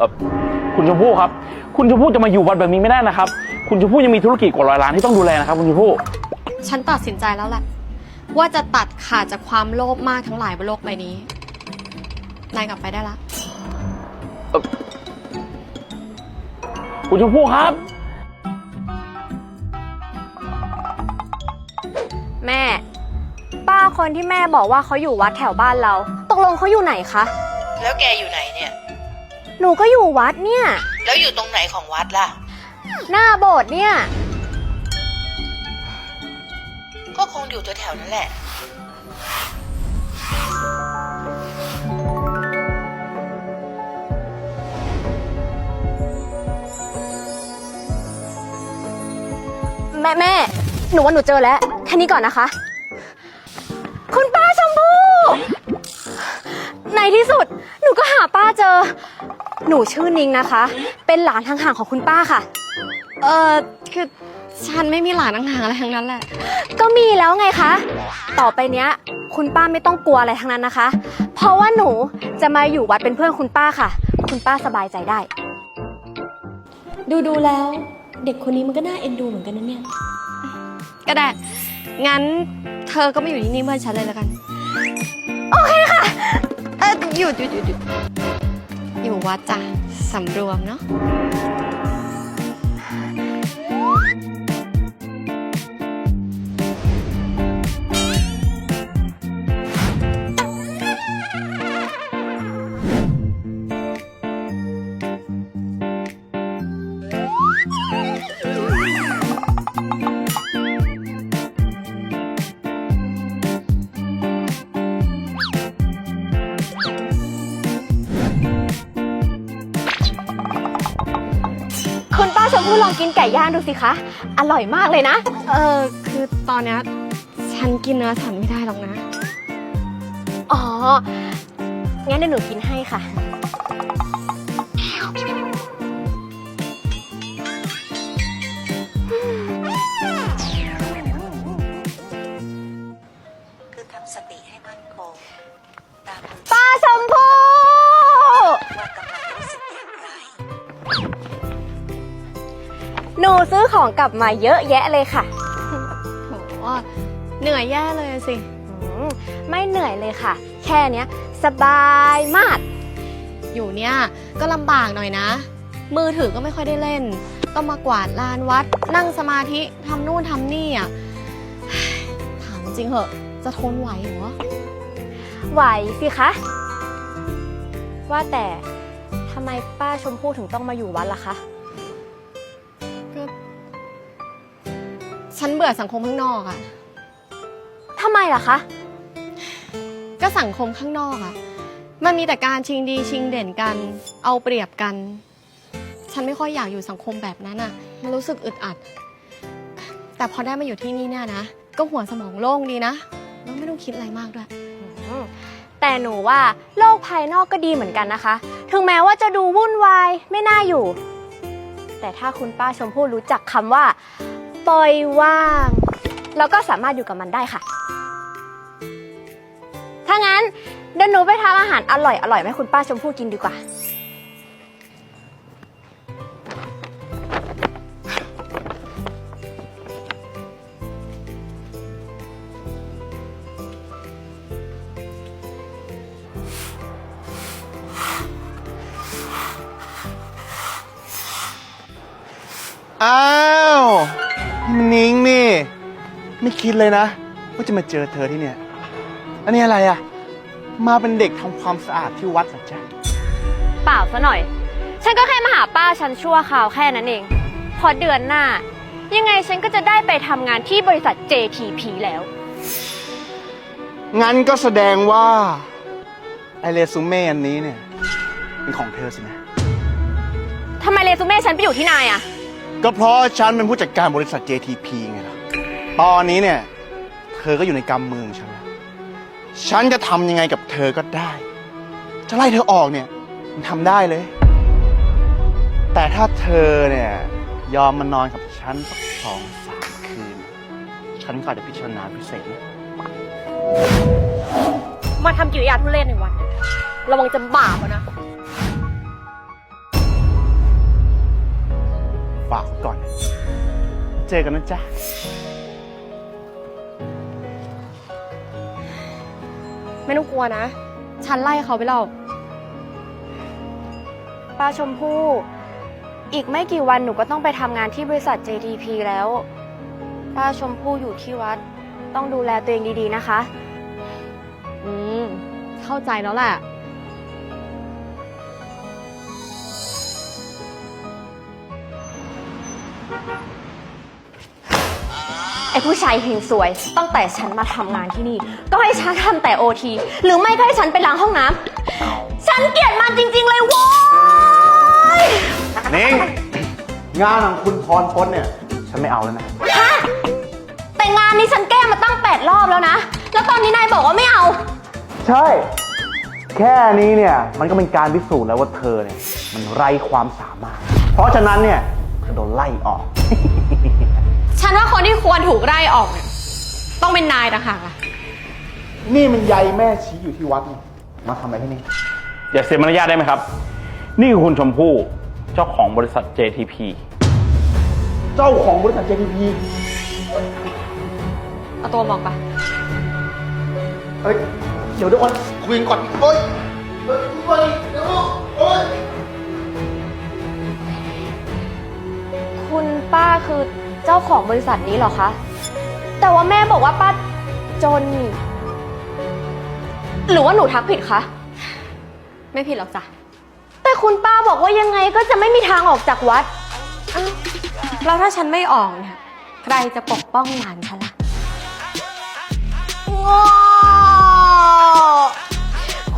เออคุณชมพู่ครับ คุณชมพู่จะมาอยู่วัดแบบนี้ไม่ได้นะครับ คุณชมพู่ยังมีธุรกิจกว่าร้อยล้านที่ต้องดูแลนะครับ คุณชมพู่ ฉันตัดสินใจแล้วแหละ ว่าจะตัดขาดจากความโลภมากทั้งหลายบนโลกใบนี้ นายกลับไปได้ละ คุณชมพู่ครับ แม่ ป้าคนที่แม่บอกว่าเขาอยู่วัดแถวบ้านเรา ตกลงเขาอยู่ไหนคะ แล้วแกอยู่ไหนเนี่ย หนูก็อยู่วัดเนี่ย แล้วอยู่ตรงไหนของวัดล่ะ หน้าโบสถ์เนี่ย ก็คงอยู่แถวๆนั้นแหละ แม่แม่ หนูว่าหนูเจอแล้ว แค่นี้ก่อนนะคะ คุณป้าชมพู่ในที่สุด หนูก็หาป้าเจอ หนูชื่อนิงนะคะ เป็นหลานทางห่างของคุณป้าค่ะ เออคือฉันไม่มีหลานห่างๆอะไรทั้งนั้นแหละ ก็มีแล้วไงคะ ต่อไปเนี้ย คุณป้าไม่ต้องกลัวอะไรทั้งนั้นนะคะ เพราะว่าหนูจะมาอยู่วัดเป็นเพื่อนคุณป้าค่ะ คุณป้าสบายใจได้ ดูดูๆแล้ว เด็กคนนี้มันก็น่าเอ็นดูเหมือนกันนะเนี่ย ก็ได้ งั้นเธอก็ไม่อยู่ที่นี่เมื่อฉันเลยแล้วกัน โอเคค่ะ เออหยุดหยุดหยุดหยุด อยู่วัดจ้ะสำรวมเนาะ องกินไก่ย่างดูสิคะ อร่อยมากเลยนะ เออคือตอนเนี้ยฉันกินเนื้อสันไม่ได้หรอกนะ อ๋อ งั้นเดี๋ยวหนูกินให้ค่ะ ของกลับมาเยอะแยะเลยค่ะ โหเหนื่อยแย่เลยสิ อืมไม่เหนื่อยเลยค่ะ แค่เนี้ยสบายมาก อยู่เนี่ยก็ลำบากหน่อยนะ มือถือก็ไม่ค่อยได้เล่น ต้องมากวาดลานวัด นั่งสมาธิทำนู่นทำนี่อะ ถามจริงเหอะ จะทนไหวเหรอ ไหวสิคะ ว่าแต่ทำไมป้าชมพู่ถึงต้องมาอยู่วัดล่ะคะ ฉันเบื่อสังคมข้างนอกอะทำไมล่ะคะ ก็สังคมข้างนอกอะมันมีแต่การชิงดีชิงเด่นกัน เอาเปรียบกัน ฉันไม่ค่อยอยากอยู่สังคมแบบนั้นอะมันรู้สึกอึดอัด แต่พอได้มาอยู่ที่นี่เนี่ยนะ ก็หัวสมองโล่งดีนะ แล้วไม่ต้องคิดอะไรมากด้วยอืมแต่หนูว่าโลกภายนอกก็ดีเหมือนกันนะคะ ถึงแม้ว่าจะดูวุ่นวายไม่น่าอยู่ แต่ถ้าคุณป้าชมพู่รู้จักคำว่า ปล่อยว่างเราก็สามารถอยู่กับมันได้ค่ะ ถ้างั้นเดี๋ยวหนูไปทำอาหารอร่อยอร่อยๆให้คุณป้าชมพู่กินดีกว่า อ้า นี่มันนิ้งนี่ ไม่คิดเลยนะ ว่าจะมาเจอเธอที่เนี่ย อันนี้อะไรอะมาเป็นเด็กทำความสะอาดที่วัดเหรอจ๊ะเปล่าซะหน่อย ฉันก็แค่มาหาป้าฉันชั่วคราวแค่นั้นเอง พอเดือนหน้า ยังไงฉันก็จะได้ไปทำงานที่บริษัท JTP แล้ว งั้นก็แสดงว่า ไอเรซูเม่อันนี้เนี่ย เป็นของเธอสินะ ทำไมเรซูเม่ฉันไปอยู่ที่นายอะ ก็เพราะฉันเป็นผู้จัดการบริษัท JTP ไงล่ะ ตอนนี้เนี่ย เธอก็อยู่ในกำมือของฉันแล้ว ฉันจะทำยังไงกับเธอก็ได้ จะไล่เธอออกเนี่ยมันทำได้เลย แต่ถ้าเธอเนี่ย ยอมมานอนกับฉันสักสองสามคืน ฉันก็อาจจะพิจารณาพิเศษนะมาทำกิริยาทุเรศในวัน ระวังจะบาปอะนะ เจอกันนะจ๊ะ ไม่ต้องกลัวนะ ฉันไล่เขาไปแล้วป้าชมพู่ อีกไม่กี่วันหนูก็ต้องไปทำงานที่บริษัท JTP แล้ว ป้าชมพู่อยู่ที่วัด ต้องดูแลตัวเองดีๆนะคะ อืม เข้าใจแล้วแหละ ผู้ชายเฮงสวย ตั้งแต่ฉันมาทำงานที่นี่ ก็ให้ฉันทำแต่โอทีหรือไม่ก็ให้ฉันไปล้างห้องน้ำฉันเกลียดมันจริง ๆ เลยโว้ยนิ่ง งานของคุณพรพจน์เนี่ย ฉันไม่เอาแล้วนะ ฮะแต่งานนี้ฉันแก้มาตั้ง8รอบแล้วนะ แล้วตอนนี้นายบอกว่าไม่เอา ใช่ แค่นี้เนี่ย มันก็เป็นการพิสูจน์แล้วว่าเธอเนี่ย มันไร้ความสามารถ เพราะฉะนั้นเนี่ยเธอโดนไล่ออก ฉันว่าคนที่ควรถูกไล่ออกเนี่ยต้องเป็นนายต่างหากล่ะนี่มันยายแม่ชี้อยู่ที่วัดนี่มาทำอะไรที่นี่ อย่าเสียมารยาทได้ไหมครับ นี่คือคุณชมพู่เจ้าของบริษัท JTP เจ้าของบริษัท JTP เอาตัวบอกปะเอ้ย เดี๋ยวเดี๋ยวก่อนคุยกันก่อนเอ้ยเอ้ยเอ้ยเดี๋ยวเอ้ยคุณป้าคือ เจ้าของบริษัทนี้เหรอคะ แต่ว่าแม่บอกว่าป้าจน หรือว่าหนูทักผิดคะ ไม่ผิดหรอกจ้ะ แต่คุณป้าบอกว่ายังไงก็จะไม่มีทางออกจากวัดอ้าวแล้วถ้าฉันไม่ออกเนี่ย ใครจะปกป้องหลานฉันล่ะง้อ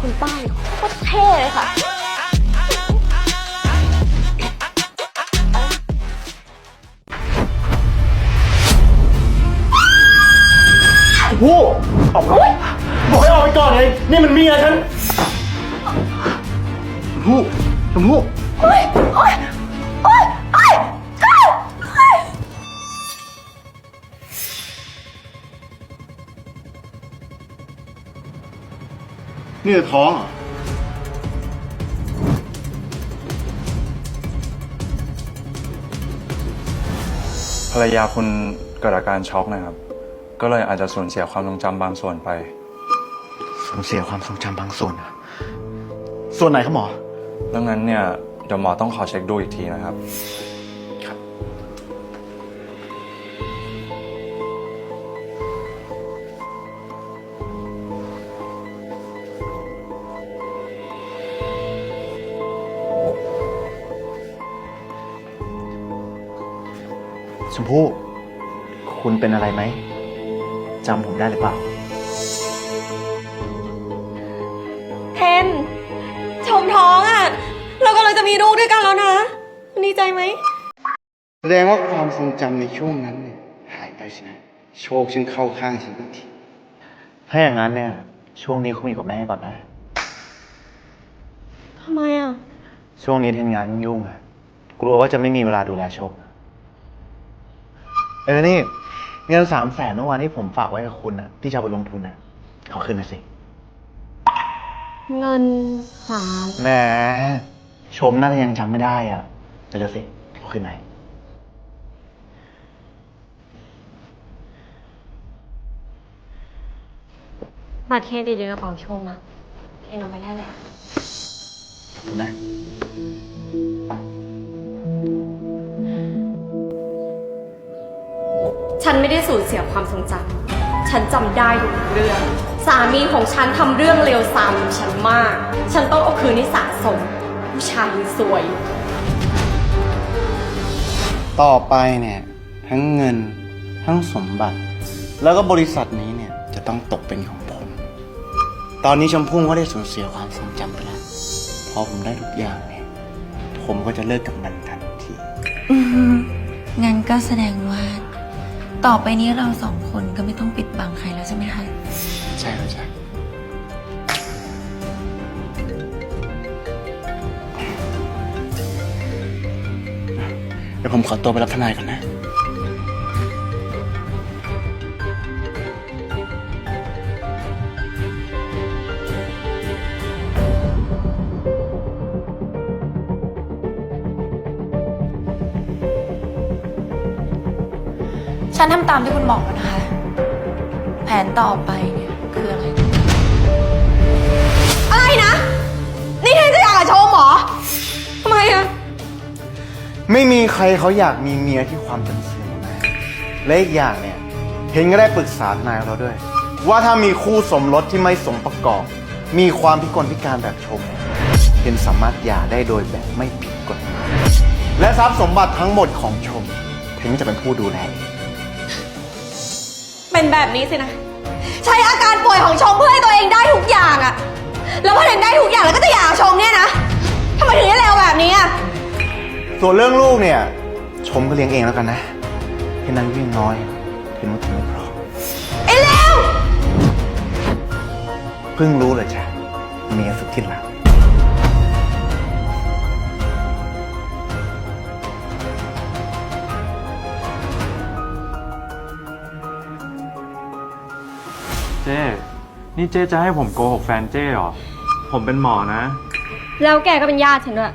คุณป้าเนี่ยโคตรเท่เลยค่ะ ผู้ออกไปบอกให้ออกไปก่อนไงนี่มันเมียฉันชมพู่ชมพู่โอ๊ยโอ๊ยโอ๊ยโอ๊ยโอ๊ยโอ๊ยนี่เธอท้องเหรอภรรยาคุณเกิดอาการช็อกนะครับ ก็เลยอาจจะสูญเสียความทรงจำบางส่วนไป สูญเสียความทรงจำบางส่วนเหรอส่วนไหนครับหมอ ดังนั้นเนี่ยเดี๋ยวหมอต้องขอเช็คดูอีกทีนะครับชมพู่ คุณเป็นอะไรไหม จำผมได้หรือเปล่า เทน ชมท้องอะ เรากำลังจะมีลูกด้วยกันแล้วนะดีใจไหม แสดงว่าความทรงจำในช่วงนั้นเนี่ยหายไปสินะ โชคฉันเข้าข้างฉันทันที ถ้าอย่างนั้นเนี่ย ช่วงนี้คุณอยู่กับแม่ก่อนนะ ทำไมอะ ช่วงนี้ทำงานยุ่งๆอะกลัวว่าจะไม่มีเวลาดูแลโชค เออนี่ เงินสามแสนเมื่อวานที่ผมฝากไว้กับคุณนะที่จะเอาไปลงทุนนะขอคืนหน่อยสิเงินสามแหมชมน่าจะยังจำไม่ได้อะเดี๋ยวๆสิขอคืนหน่อยบัตรเครดิตอยู่ในกระเป๋าชมอะเองเอาไปได้เลยนะ ฉันไม่ได้สูญเสียความทรงจำฉันจำได้ทุกเรื่อง สามีของฉันทำเรื่องเลวทรามกับฉันมาก ฉันต้องเอาคืนนี้สะสม ผู้ชายสวย ต่อไปเนี่ย ทั้งเงินทั้งสมบัติ แล้วก็บริษัทนี้เนี่ย จะต้องตกเป็นของผม ตอนนี้ชมพู่ก็ได้สูญเสียความทรงจำไปแล้วพอผมได้ทุกอย่างเนี่ยผมก็จะเลิกกับมันทันที งั้นก็แสดงว่า ต่อไปนี้เราสองคนก็ไม่ต้องปิดบังใครแล้วใช่ไหมคะ ใช่ใช่เดี๋ยวผมขอตัวไปรับทนายก่อนนะ ฉันทำตามที่คุณบอกแล้วนะคะ แผนต่อไปเนี่ย คืออะไร อะไรนะ นี่เธอจะอยากกับชมเหรอทำไมอะไม่มีใครเขาอยากมีเมียที่ความจำเสื่อมนะและอีกอย่างเนี่ย เห็นก็ได้ปรึกษาทนายเราด้วย ว่าถ้ามีคู่สมรสที่ไม่สมประกอบ มีความพิกลพิการแบบชมเนี่ยเห็นสามารถหย่าได้โดยแบบไม่ผิดกฎหมายและทรัพย์สมบัติทั้งหมดของชมถึงจะเป็นผู้ดูแลเป็นแบบนี้สินะ ใช้อาการป่วยของชมเพื่อให้ตัวเองได้ทุกอย่างอะแล้วพอถึงได้ทุกอย่างแล้วก็จะอยากกับชมเนี่ยนะทำไมถึงได้เร็วแบบนี้อะส่วนเรื่องลูกเนี่ย ชมก็เลี้ยงเองแล้วกันนะแค่นั้นวิ่งน้อยเห็นว่าถึงไม่พร้อมไอ้เร็วเพิ่งรู้เลยจ้ะเมียสุดที่รัก เจ้นี่เจ้จะให้ผมโกหกแฟนเจ้เหรอ ผมเป็นหมอนะ แล้วแกก็เป็นญาติฉันด้วย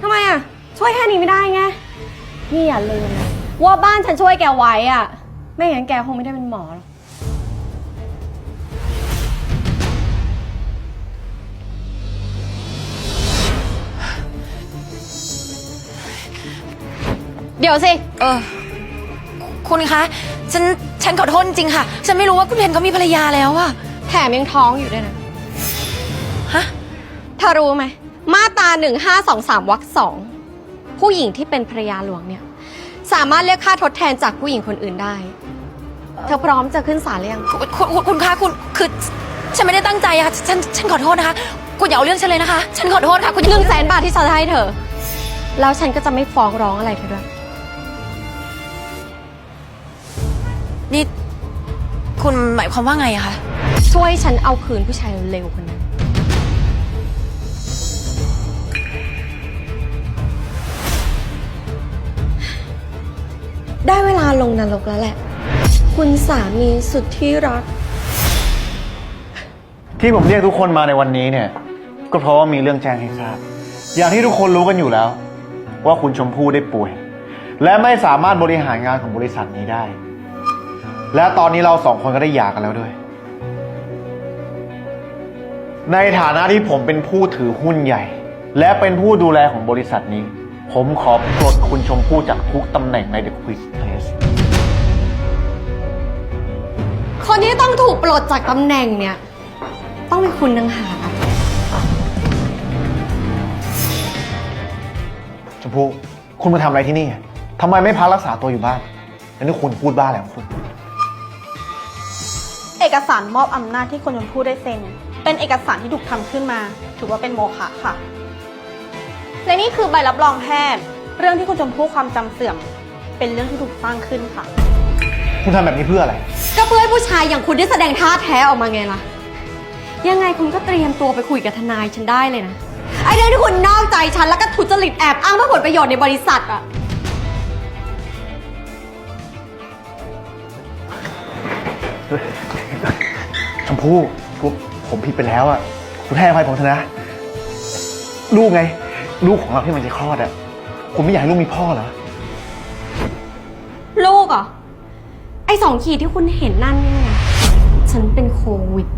ทำไมอะช่วยแค่นี้ไม่ได้ไง นี่อย่าลืมนะว่าบ้านฉันช่วยแกไว้อะไม่งั้นแกคงไม่ได้เป็นหมอหรอก เดี๋ยวสิ เออ คุณคะ ฉันฉันขอโทษจริงๆค่ะ ฉันไม่รู้ว่าคุณเพนเขามีภรรยาแล้วอะแถมยังท้องอยู่ด้วยนะ ฮะ เธอรู้ไหม มาตราหนึ่งห้าสองสามวรรคสองผู้หญิงที่เป็นภรรยาหลวงเนี่ย สามารถเรียกค่าทดแทนจากผู้หญิงคนอื่นได้ เธอพร้อมจะขึ้นศาลหรือยัง คุณคุณคุณคุณคะคุณคือฉันไม่ได้ตั้งใจอะค่ะฉันฉันขอโทษนะคะ คุณอย่าเอาเรื่องฉันเลยนะคะ ฉันขอโทษค่ะ คุณอย่าหนึ่งแสนบาทที่ฉันจะให้เธอ แล้วฉันก็จะไม่ฟ้องร้องอะไรเธอด้วย นี่ คุณหมายความว่าไงอะคะ ช่วยฉันเอาคืนผู้ชายเร็วๆคนนั้น ได้เวลาลงนรกแล้วแหละ คุณสามีสุดที่รัก ที่ผมเรียกทุกคนมาในวันนี้เนี่ย ก็เพราะว่ามีเรื่องแจ้งให้ทราบ อย่างที่ทุกคนรู้กันอยู่แล้ว ว่าคุณชมพู่ได้ป่วย และไม่สามารถบริหารงานของบริษัทนี้ได้ และตอนนี้เราสองคนก็ได้หย่ากันแล้วด้วย ในฐานะที่ผมเป็นผู้ถือหุ้นใหญ่ และเป็นผู้ดูแลของบริษัทนี้ ผมขอปลดคุณชมพู่จากทุกตำแหน่งใน The Quiz Place คนที่ต้องถูกปลดจากตำแหน่งเนี่ย ต้องเป็นคุณนังหากชมพู่คุณมาทำอะไรที่นี่อะทำไมไม่พักรักษาตัวอยู่บ้าน แล้วนี่คุณพูดบ้าอะไรของคุณเอกสารมอบอำนาจที่คนชมพู่ได้เซ็น เป็นเอกสารที่ถูกทำขึ้นมา ถือว่าเป็นโมฆะค่ะ และนี่คือใบรับรองแพทย์ เรื่องที่คุณชมพู่ความจำเสื่อม เป็นเรื่องที่ถูกสร้างขึ้นค่ะ คุณทำแบบนี้เพื่ออะไร ก็เพื่อให้ผู้ชายอย่างคุณได้แสดงท่าแท้ออกมาไงล่ะ ยังไงคุณก็เตรียมตัวไปคุยกับทนายฉันได้เลยนะ ไอเรื่องที่คุณนอกใจฉันแล้วก็ทุจริตแอบอ้างเพื่อผลประโยชน์ในบริษัทอะ พู่ผมผมผิดไปแล้วอะคุณให้อภัยผมเถอะนะ ลูกไง ลูกของเราที่มันจะคลอดอะคุณไม่อยากให้ลูกมีพ่อเหรอลูกเหรอะไอสองขีดที่คุณเห็นนั่นเนี่ยฉันเป็นโควิด